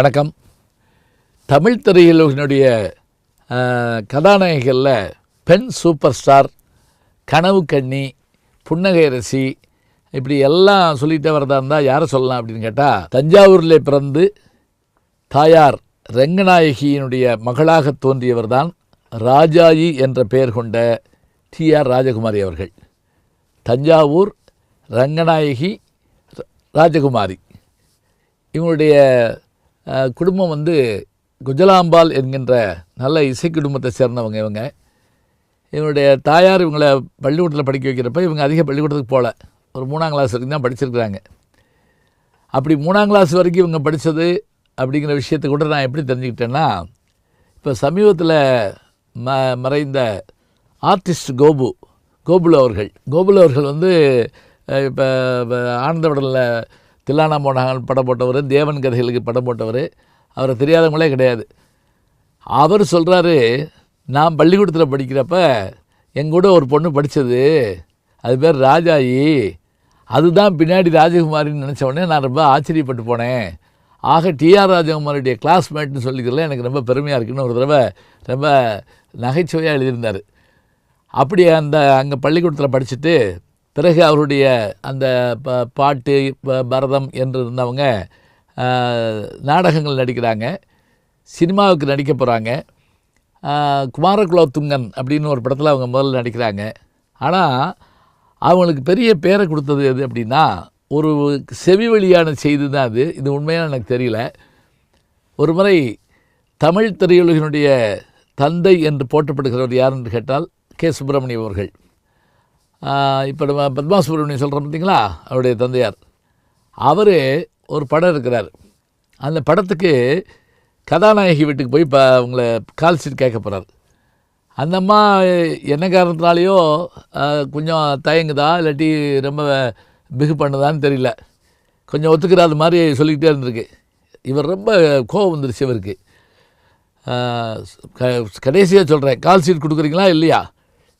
வணக்கம். தமிழ் திரையுலகினுடைய கதாநாயகிகளில் பெண் super star கனவு கண்ணி புன்னகை ரசி இப்படி எல்லாம் சொல்லிகிட்டே வரதா இருந்தால் யாரை சொல்லலாம் அப்படின்னு கேட்டால் தஞ்சாவூரில் பிறந்து தாயார் ரங்கநாயகியினுடைய மகளாக தோன்றியவர்தான் ராஜாயி என்ற பெயர் கொண்ட டி ஆர் ராஜகுமாரி அவர்கள். தஞ்சாவூர் ரங்கநாயகி ர- ராஜகுமாரி. இவங்களுடைய குடும்பம் வந்து குஜலாம்பால் என்கின்ற நல்ல இசை குடும்பத்தை சேர்ந்தவங்க இவங்க. இவங்களுடைய தாயார் இவங்களை பள்ளிக்கூடத்தில் படிக்க வைக்கிறப்ப இவங்க அதிக பள்ளிக்கூடத்துக்கு போகல ஒரு மூணாம் கிளாஸ் வரைக்கும் தான் படிச்சிருக்கிறாங்க. அப்படி மூணாம் கிளாஸ் வரைக்கும் இவங்க படித்தது அப்படிங்கிற விஷயத்தை கூட நான் எப்படி தெரிஞ்சுக்கிட்டேன்னா இப்போ சமீபத்தில் ம மறைந்த ஆர்டிஸ்ட் கோபு கோபுல் அவர்கள். கோபுல் அவர்கள் வந்து இப்போ ஆனந்தவடலில் தில்லானா மோனகன் படம் போட்டவர் தேவன் கதைகளுக்கு படம் போட்டவர் அவரை தெரியாதவங்களே கிடையாது. அவர் சொல்கிறாரு நான் பள்ளிக்கூடத்தில் படிக்கிறப்ப எங்கூட ஒரு பொண்ணு படித்தது அது பேர் ராஜாயி. அதுதான் பின்னாடி ராஜகுமாரின்னு நினச்ச உடனே நான் ரொம்ப ஆச்சரியப்பட்டு போனேன். ஆக டிஆர் ராஜகுமாரியுடைய கிளாஸ்மேட்னு சொல்லிக்கிறதுல எனக்கு ரொம்ப பெருமையாக இருக்குன்னு ஒரு தடவை ரொம்ப நகைச்சுவையாக எழுதியிருந்தார். அப்படி அந்த அங்கே பள்ளிக்கூடத்தில் படிச்சுட்டு பிறகு அவருடைய அந்த ப பாட்டு ப- பரதம் என்று இருந்தவங்க நாடகங்கள் நடிக்கிறாங்க சினிமாவுக்கு நடிக்க போகிறாங்க குமாரகுலோத்துங்கன் அப்படின்னு ஒரு படத்தில் அவங்க முதல்ல நடிக்கிறாங்க. ஆனால் அவங்களுக்கு பெரிய பேரை கொடுத்தது எது அப்படின்னா ஒரு செவி வழியான செய்தி தான் அது. இது உண்மையாக எனக்கு தெரியல. ஒரு முறை தமிழ் திரையுலகினுடைய தந்தை என்று போற்றப்படுகிறவர் யார் என்று கேட்டால் கே. சுப்பிரமணியம் அவர்கள். இப்போ நம்ம பத்மா சுப்ரமணியம் சொல்கிறோம் பார்த்தீங்களா அவருடைய தந்தையார். அவர் ஒரு படம் இருக்கிறார் அந்த படத்துக்கு கதாநாயகி வீட்டுக்கு போய் இப்போ அவங்கள கால் சீட் கேட்க போகிறார் அந்த அம்மா என்ன காரணத்தினாலேயோ கொஞ்சம் தயங்குதா இல்லாட்டி ரொம்ப பிகு பண்ணுதான்னு தெரியல. கொஞ்சம் ஒத்துக்கிறாத மாதிரி சொல்லிக்கிட்டே இருந்திருக்கு. இவர் ரொம்ப கோவம் வந்துருச்சு இவருக்கு. கடைசியாக சொல்கிறேன் கால் சீட் கொடுக்குறீங்களா இல்லையா?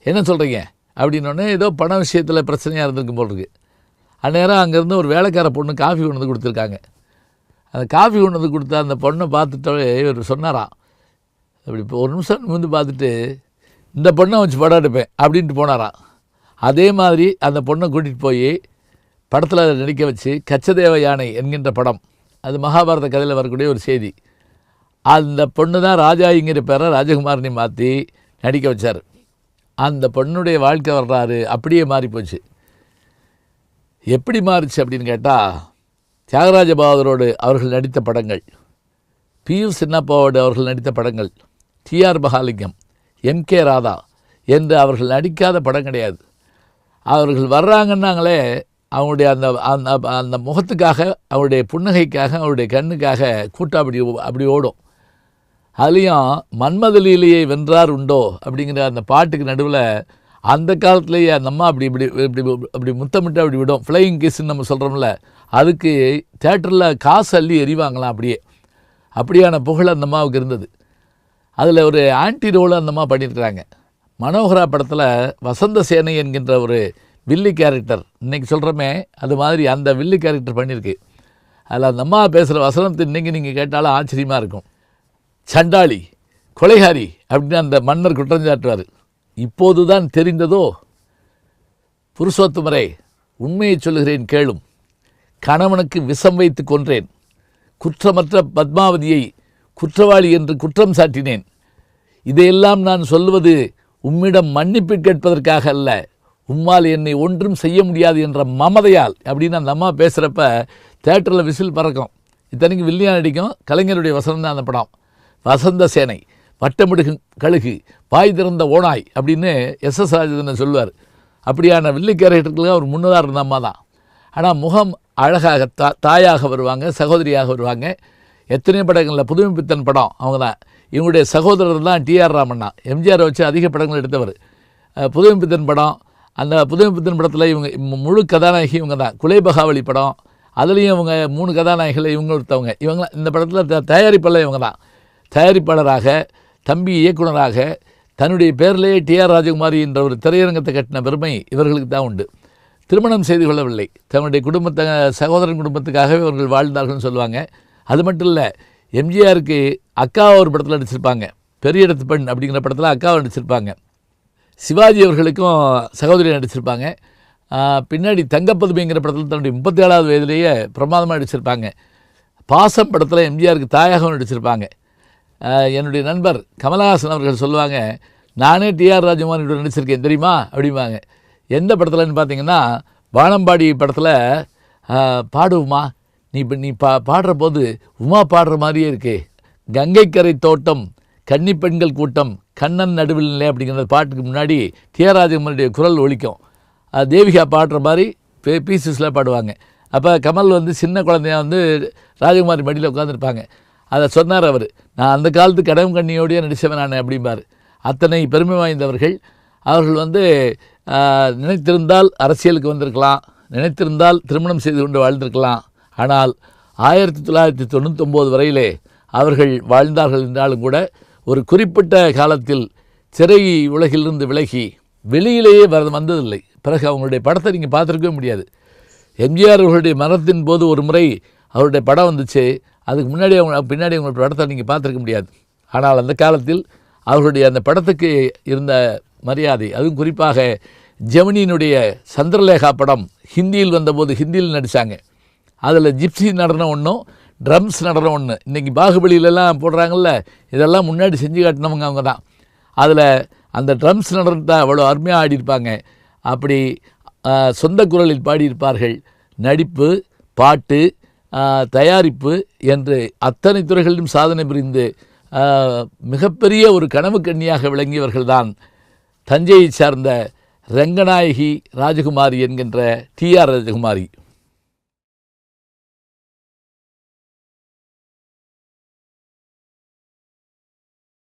என்ன சொல்கிறீங்க அப்படின்னோடனே ஏதோ பண விஷயத்தில் பிரச்சனையாக இருந்திருக்கும் போல் இருக்குது அந்நேரம் அங்கேருந்து ஒரு வேலைக்கார பொண்ணு காஃபி கொண்டு வந்து கொடுத்துருக்காங்க. அந்த காஃபி கொண்டு வந்து கொடுத்த அந்த பொண்ணை பார்த்துட்டு இவர் சொன்னாராம் அப்படி இப்போ ஒரு நிமிஷம் நிமிந்து பார்த்துட்டு இந்த பொண்ணை வச்சு படம் எடுப்பேன் அப்படின்ட்டு போனாராம் அதே மாதிரி அந்த பொண்ணை கூட்டிகிட்டு போய் படத்தில் நடிக்க வச்சு கச்சதேவ யானை என்கின்ற படம் அது மகாபாரத கதையில் வரக்கூடிய ஒரு செய்தி. அந்த பொண்ணு தான் ராஜாங்கிற பேரை ராஜகுமாரனை மாற்றி நடிக்க வச்சார். அந்த பொண்ணுடைய வாழ்க்கை வர்றாரு அப்படியே மாறி போச்சு எப்படி மாறுச்சு அப்படின்னு கேட்டால் தியாகராஜ பகதரோடு அவர்கள் நடித்த படங்கள் பியூ சின்னப்பாவோடு அவர்கள் நடித்த படங்கள் TR Mahalingam M K Radha என்று அவர்கள் நடிக்காத படம் கிடையாது. அவர்கள் வர்றாங்கன்னாங்களே அவங்களுடைய அந்த அந்த அந்த முகத்துக்காக அவருடைய புன்னகைக்காக அவருடைய கண்ணுக்காக கூட்டம் அப்படி அப்படி ஓடும். அதுலேயும் மன்மதலீலையை வென்றார் உண்டோ? அப்படிங்கிற அந்த பாட்டுக்கு நடுவில் அந்த காலத்துலேயே அந்த அம்மா அப்படி இப்படி இப்படி அப்படி முத்தமிட்டு அப்படி விடும். ஃப்ளையிங் கிஸ்ன்னு நம்ம சொல்கிறோம்ல அதுக்கு தேட்டரில் காசு அள்ளி எறிவாங்களாம் அப்படியே. அப்படியான புகழ் அந்த அம்மாவுக்கு இருந்தது. அதில் ஒரு ஆன்டி ரோல் அந்த அம்மா பண்ணியிருக்கிறாங்க. மனோகரா படத்தில் வசந்த சேனை என்கின்ற ஒரு வில்லி கேரக்டர் இன்றைக்கி சொல்கிறோமே அது மாதிரி அந்த வில்லி கேரக்டர் பண்ணியிருக்கு. அதில் அந்த அம்மா பேசுகிற வசனத்தை இன்றைக்கி நீங்கள் கேட்டாலும் ஆச்சரியமாக இருக்கும். சண்டாளி கொலைகாரி அப்படின்னு அந்த மன்னர் குற்றஞ்சாட்டுவார். இப்போது தான் தெரிந்ததோ? புருஷோத்துமரை உண்மையை சொல்லுகிறேன் கேளும். கணவனுக்கு விஷம் வைத்து கொன்றேன். குற்றமற்ற பத்மாவதியை குற்றவாளி என்று குற்றம் சாட்டினேன். இதையெல்லாம் நான் சொல்வது உம்மிடம் மன்னிப்பு கேட்பதற்காக அல்ல. உம்மால் என்னை ஒன்றும் செய்ய முடியாது என்ற மமதையால் அப்படின்னு அந்த அம்மா பேசுகிறப்ப தேட்டரில் விசில் பறக்கும். இத்தனைக்கு வில்லியா நடிக்கும் கலைஞருடைய வசனம் தான் அந்த படம். வசந்த சேனை வட்டமிடுகு கழுகு பாய் திறந்த ஓனாய் அப்படின்னு எஸ். எஸ். ராஜேந்திரன் சொல்லுவார். அப்படியான வில்லி கேரக்டருக்கு அவர் முன்னதாக இருந்த அம்மா தான். ஆனால் முகம் அழகாக தா தாயாக வருவாங்க சகோதரியாக வருவாங்க. எத்தனை படங்களில் புதுமை பித்தன் படம் அவங்க தான். இவங்களுடைய சகோதரர் தான் டிஆர் ராமண்ணா. எம்ஜிஆரை வச்சு அதிக படங்கள் எடுத்தவர். புதுமைப்பித்தன் புதுமை பித்தன் படம் அந்த புதுமை பித்தன் படத்தில் இவங்க முழு கதாநாயகி இவங்க தான். குலைபகாவளி படம் அதுலேயும் இவங்க மூணு கதாநாயகிகள் இவங்க ஒருத்தவங்க. இவங்க இந்த படத்தில் த தயாரிப்பாளர் இவங்க தான். தயாரிப்பாளராக தம்பி இயக்குனராக தன்னுடைய பேரிலேயே டிஆர் ராஜகுமாரி என்ற ஒரு திரையரங்கத்தை கட்டின பெருமை இவர்களுக்கு தான் உண்டு. திருமணம் செய்து கொள்ளவில்லை. தன்னுடைய குடும்பத்தை சகோதரன் குடும்பத்துக்காகவே அவர்கள் வாழ்ந்தார்கள்னு சொல்லுவாங்க. அது மட்டும் இல்லை எம்ஜிஆருக்கு அக்கா ஒரு படத்தில் நடிச்சிருப்பாங்க. பெரிய இடத்து பெண் அப்படிங்கிற படத்தில் அக்காவை நடிச்சிருப்பாங்க. சிவாஜி அவர்களுக்கும் சகோதரி நடிச்சிருப்பாங்க. பின்னாடி தங்கப்பதுமைங்கிற படத்தில் தன்னுடைய முப்பத்தி ஏழாவது வயதிலேயே பிரமாதமாக நடிச்சிருப்பாங்க. பாசம் படத்தில் எம்ஜிஆருக்கு தாயாகவும் நடிச்சிருப்பாங்க. என்னுடைய நண்பர் கமலஹாசன் அவர்கள் சொல்லுவாங்க நானே டிஆர் ராஜகுமாரியோட நடிச்சிருக்கேன் தெரியுமா? அப்படிம்பாங்க. எந்த படத்துலன்னு பார்த்தீங்கன்னா வானம்பாடி படத்தில் பாடுவோமா? நீ இப்போ நீ பா பாடுற போது உமா பாடுற மாதிரியே இருக்கே. கங்கைக்கரை தோட்டம் கன்னி பெண்கள் கூட்டம் கண்ணன் நடுவில் நிலை அப்படிங்கிற பாட்டுக்கு முன்னாடி டிஆர் குரல் ஒழிக்கும் அது தேவிகா பாடுற மாதிரி பே பீசஸில் பாடுவாங்க. அப்போ கமல் வந்து சின்ன குழந்தையா வந்து ராஜகுமாரி மடியில் உட்காந்துருப்பாங்க அதை சொன்னார் அவர். நான் அந்த காலத்து கடவும் கண்ணியோடய நடித்தவன் நான் அப்படிம்பார். அத்தனை பெருமை வாய்ந்தவர்கள். அவர்கள் வந்து நினைத்திருந்தால் அரசியலுக்கு வந்திருக்கலாம். நினைத்திருந்தால் திருமணம் செய்து கொண்டு வாழ்ந்திருக்கலாம். ஆனால் ஆயிரத்தி தொள்ளாயிரத்தி தொண்ணூத்தொம்போது வரையிலே அவர்கள் வாழ்ந்தார்கள் என்றாலும் கூட ஒரு குறிப்பிட்ட காலத்தில் சிறை உலகிலிருந்து விலகி வெளியிலேயே வர வந்ததில்லை. பிறகு அவங்களுடைய படத்தை நீங்கள் பார்த்துருக்கவே முடியாது. எம்ஜிஆர் அவர்களுடைய மரணத்தின் போது ஒரு முறை அவருடைய படம் வந்துச்சு. அதுக்கு முன்னாடி அவங்க பின்னாடி அவங்களோட படத்தை நீங்கள் பார்த்துருக்க முடியாது. ஆனால் அந்த காலத்தில் அவர்களுடைய அந்த படத்துக்கு இருந்த மரியாதை அதுவும் குறிப்பாக ஜெமினியினுடைய சந்திரலேகா படம் ஹிந்தியில் வந்தபோது ஹிந்தியில் நடித்தாங்க அதில் ஜிப்சி நடனம் ஒன்றும் ட்ரம்ஸ் நடனம் ஒன்று இன்றைக்கி பாகுபலியிலலாம் போடுறாங்கல்ல இதெல்லாம் முன்னாடி செஞ்சு காட்டினவங்க அவங்க தான். அதில் அந்த ட்ரம்ஸ் நடனத்தை அவ்வளோ அருமையாக ஆடியிருப்பாங்க. அப்படி சொந்த குரலில் பாடியிருப்பார்கள். நடிப்பு பாட்டு தயாரிப்பு என்று அத்தனை துறைகளிலும் சாதனை புரிந்து மிகப்பெரிய ஒரு கனவு கண்ணியாக விளங்கியவர்கள்தான் தஞ்சையைச் சார்ந்த ரங்கநாயகி ராஜகுமாரி என்கின்ற டிஆர் ராஜகுமாரி.